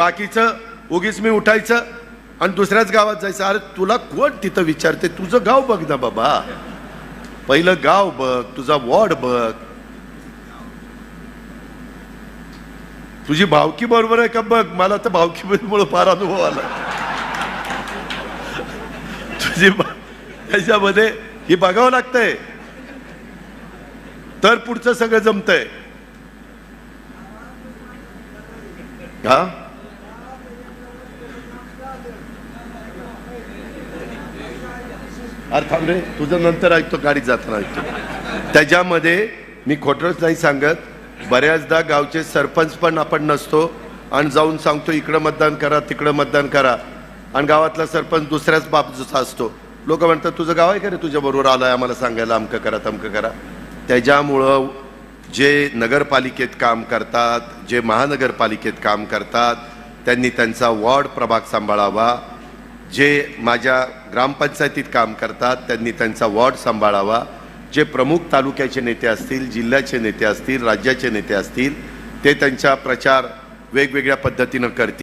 बाकीचं उगीच मी उठायचं आणि दुसऱ्याच गावात जायचं. अरे तुला कोण तिथं विचारते? तुझं गाव बघ ना बाबा. पहिलं गाव बघ तुझा वॉर्ड बघ. तुझी भावकी बरोबर आहे का बघ? मला तर भावकी मुळे फार अनुभव आला. तुझी त्याच्यामध्ये ही बघावं लागतंय. तर पुढचं सगळं जमतंय. हा? अरे थांब रे तुझं नंतर ऐकतो गाडीत जाताना ऐकतो. त्याच्यामध्ये मी खोटंच नाही सांगत. बऱ्याचदा गावचे सरपंच पण आपण नसतो आणि जाऊन सांगतो इकडं मतदान करा तिकडं मतदान करा. आणि गावातला सरपंच दुसऱ्याच बाबतीचा असतो. लोक म्हणतात तुझं गाव आहे का रे? तुझ्याबरोबर आलं आहे आम्हाला सांगायला अमकं करा तमकं करा. त्याच्यामुळं जे नगरपालिकेत काम करतात जे महानगरपालिकेत काम करतात त्यांनी त्यांचा वॉर्ड प्रभाग सांभाळावा. जे माझ्या ग्रामपंचायतीत काम करतात त्यांनी त्यांचा वॉर्ड सांभाळावा. जे प्रमुख तालुक्याचे नेते असतील जिल्ह्याचे नेते असतील राज्याचे नेते असतील ते त्यांचा प्रचार वेगवेगळ्या पद्धतीनं करतील.